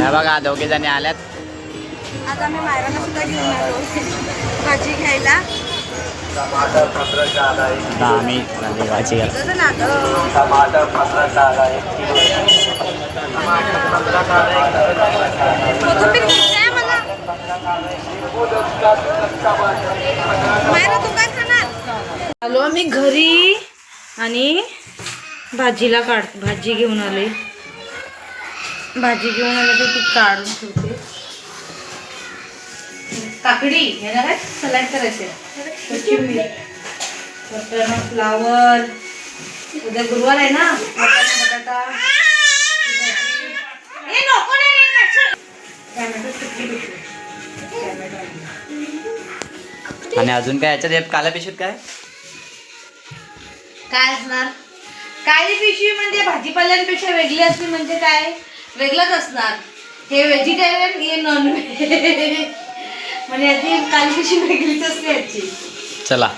या बघा दोघे जणी आल्यात. आज आम्ही मायराला सुद्धा घेऊन आलो. भाजी घ्यायला. आता मायरा तू काय खाणार? आलो आम्ही घरी आणि भाजीला काढ भाजी घेऊन आले. भाजी घेऊन आले तर ती काढून ठेवते. काकडी हे ना काय सलाड करायचे फ्लावर. उद्या गुरुवार आहे ना? बटाटा हे. आणि अजून काय याच्यात? काला पिशवीत काय? काय असणार? काळी पिशवी म्हणजे भाजीपाल्यांपेक्षा वेगळी असली म्हणजे काय? वेगळंच असणार. हे व्हेजिटेरियन हे नॉन व्हेज म्हणजे याची काळी वेगळीच असते याची चला.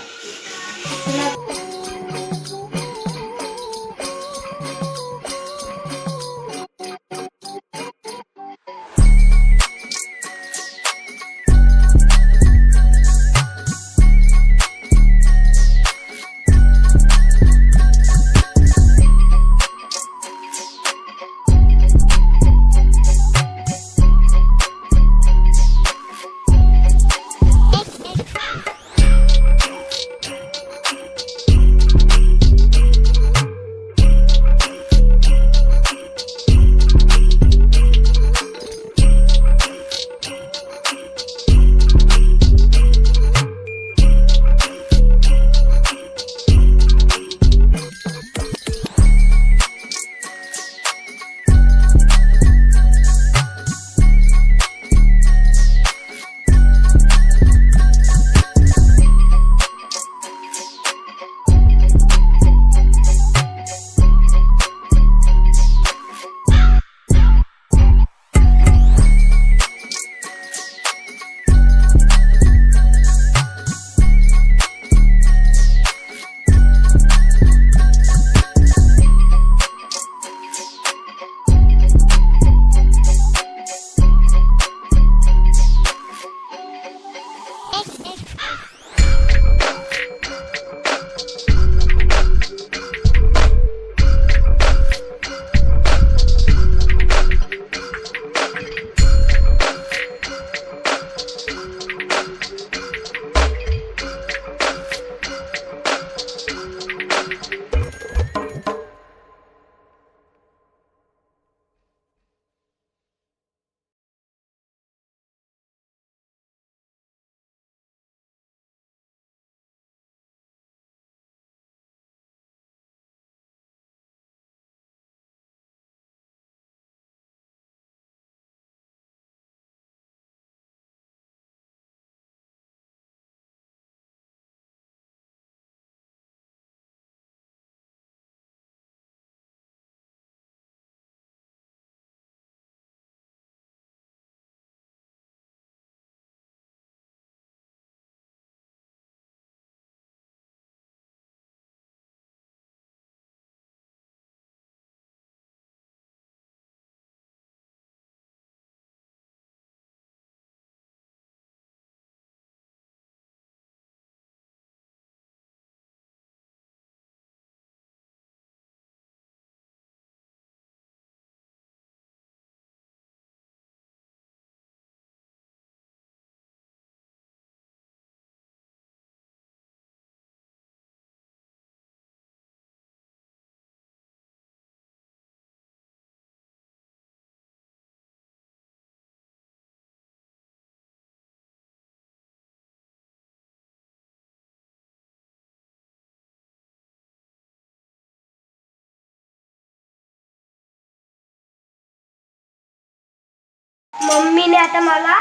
मम्मीने आता मला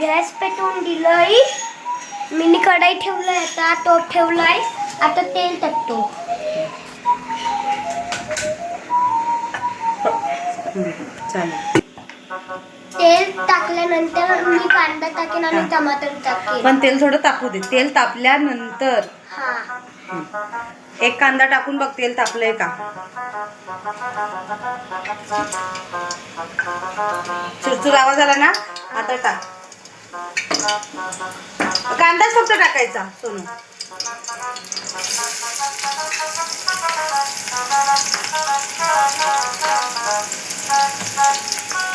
गॅस पेटवून दिलंय. मीनी कढाई ठेवलंय आता तो ठेवलाय. आता तेल टाकतो चालेल तेल टाकल्यानंतर मी कांदा टाकेन आणि टमाटर टाकेन. पण तेल थोडं तापू दे. तेल तापल्यानंतर. हा. एक कांदा टाकून बघ तेल तापलंय का? चुरचुर आवाज आला ना? आता टाक. कांदाच फक्त टाकायचा सोनू.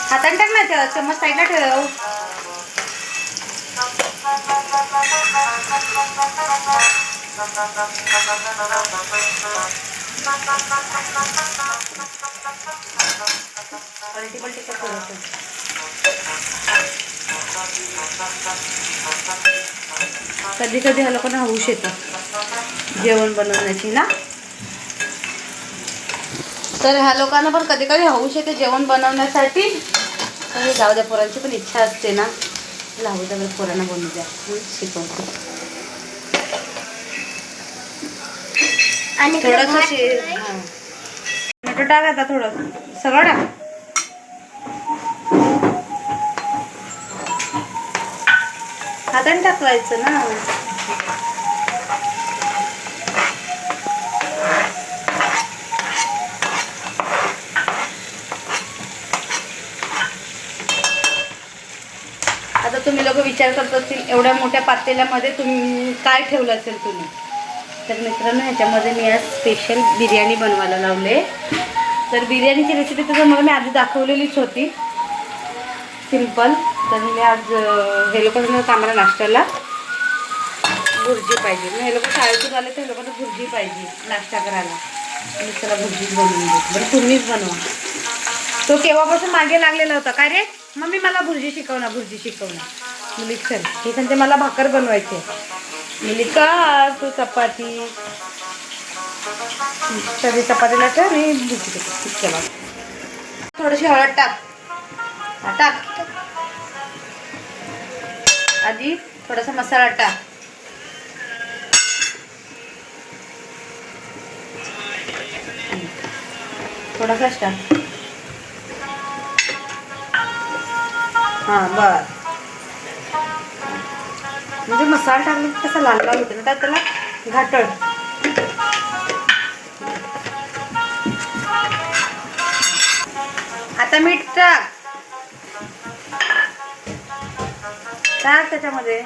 हाताने टाक ना च- चम्मच साईडला ठेव. पलटी पलटी कधी कधी ह्या लोकांना हौश येतो जेवण बनवण्याची ना? तर ह्या लोकांना पण कधी कधी हौश येते जेवण बनवण्यासाठी. तर हे जाऊ द्या पोरांची पण इच्छा असते ना. लावू द्या पोरांना बनवू द्या. शिकवतो शिकवते. आणि थोडंसं. टोमॅटो टाक आता थोडं. सगळं टाक. हाताने टाकवायचं ना. आता तुम्ही लोक विचार करत असतील एवढ्या मोठ्या पातेल्यामध्ये तुम्ही काय ठेवलं असेल तुम्ही? तर मित्रांनो ह्याच्यामध्ये मी आज स्पेशल बिर्याणी बनवायला लावले. तर बिर्याणीची रेसिपी तर मला मी आधी दाखवलेलीच होती. सिंपल तर मी आज हे लोक आम्हाला नाश्त्याला भुर्जी पाहिजे. मग हे लोक शाळेतून आले तर हे लोकांना भुर्जी पाहिजे नाश्ता करायला. मी त्याला भुर्जीच बनवून देते. बरं तुम्हीच बनवा. तो केव्हापासून मागे लागलेला होता? काय रे? मम्मी मला भुर्जी शिकवणार भुर्जी शिकवणार ना. मुली चल हे सांगते मला भाकर बनवायची आहे. मी का तू चपाती. तरी चपातीला ठेव आणि भुर्जी टाक. थोडीशी हळद टाक. टाक. आधी थोडासा मसाला टाक. थोडासाच टाक हां बर म्हणजे मसाला टाकला की कसा लाल लाल होतो ना त्याला घाटड आता मीठ टाक. टाक त्याच्यामध्ये.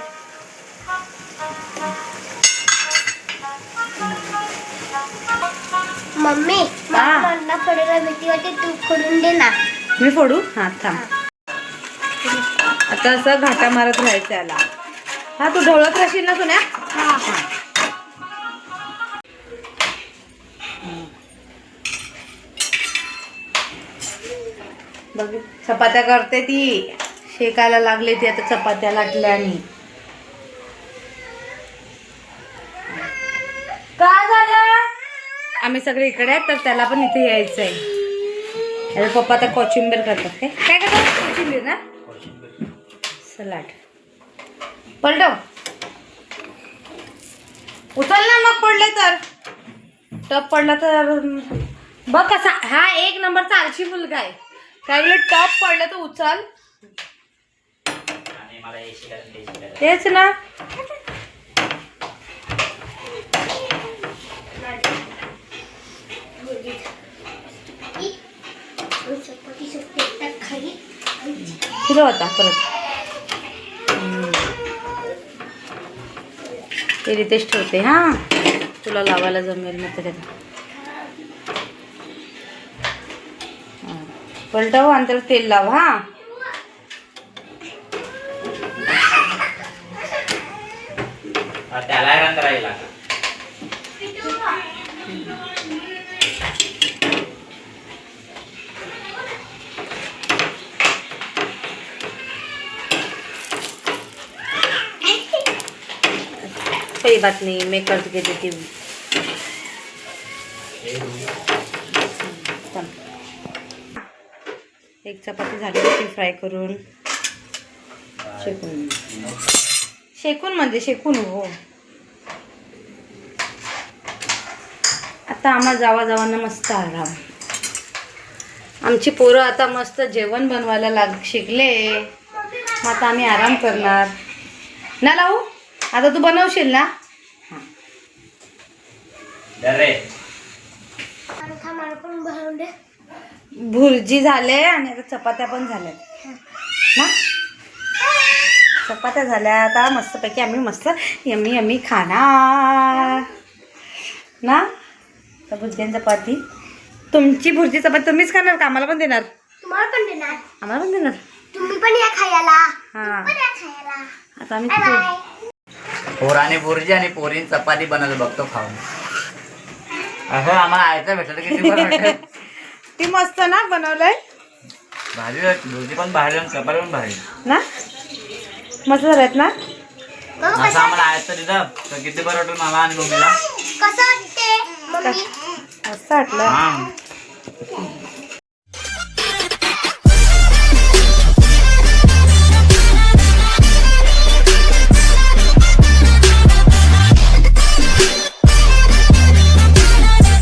मम्मी. मला फोडायला भीती वाटते तू फोडून दे ना. मी फोडू? हां थांब. आता असं घाटा मारत राहायचं याला. हा तू ढवळत राहशील ना सोन्या? हा. बघ चपात्या करते ती. शेकायला लागले ती आता चपात्या लाटल्या आणि काय झालं? आम्ही सगळे इकडे आहेत तर त्याला पण इथे यायचं आहे अरे पप्पा आता कोचिंबीर करतात काय काय करतात? कोचिंबीर ना? सलाड. पलटव. उचल ना मग पडले तर. टप पडला तर बघ कसा हा एक नंबरचा आळशी मुलगा आहे. काय वेळेला टॉप पडलं तर उचल. तेच ना. फिरव आता परत. ते रितेश ठेवते हा. तुला लावायला जमेल मग त्याच्यात. पलटाव आणि त्याला तेल लाव हा. त्याला कोई बात नहीं मैं कर के देती. हूँ एक चपाती झाली होती फ्राय करून. शेकून. शेकून म्हणजे शेकून हो. आता आम्हा जावा जावांना मस्त आराम. आमची पोरं आता मस्त जेवण बनवायला लाग शिकले. मग आता आम्ही आराम करणार. ना लावू? आता तू बनवशील ना? भुर्जी झाले आणि आता चपात्या पण झाल्यात. ना? चपात्या झाल्या आता मस्तपैकी आम्ही मस्त यम्मी यम्मी खाणार. ना? तर भुर्जी चपाती. तुमची भुर्जी चपाती तुम्हीच खाणार का? आम्हाला पण देणार. तुम्हाला पण देणार. आम्हाला पण देणार. तुम्ही पण या खायला. हां. पण या खायला. आता आम्ही पोराने भुर्जी आणि पोरीन चपाती बनवलं बघतो खाऊन. असं आम्हाला आयचं भेटलं तर किती बरं वाटेल ती मस्त ना बनवलंय. भाजी भुर्जी पण भारी आणि चपाती पण भारी. ना? मस्त झाल्यात ना? बघू असं आम्हाला आयचं दिलं तर किती बरं वाटेल मला आणि मम्मीला. कसं वाटते मम्मी? मस्त वाटलं. हा.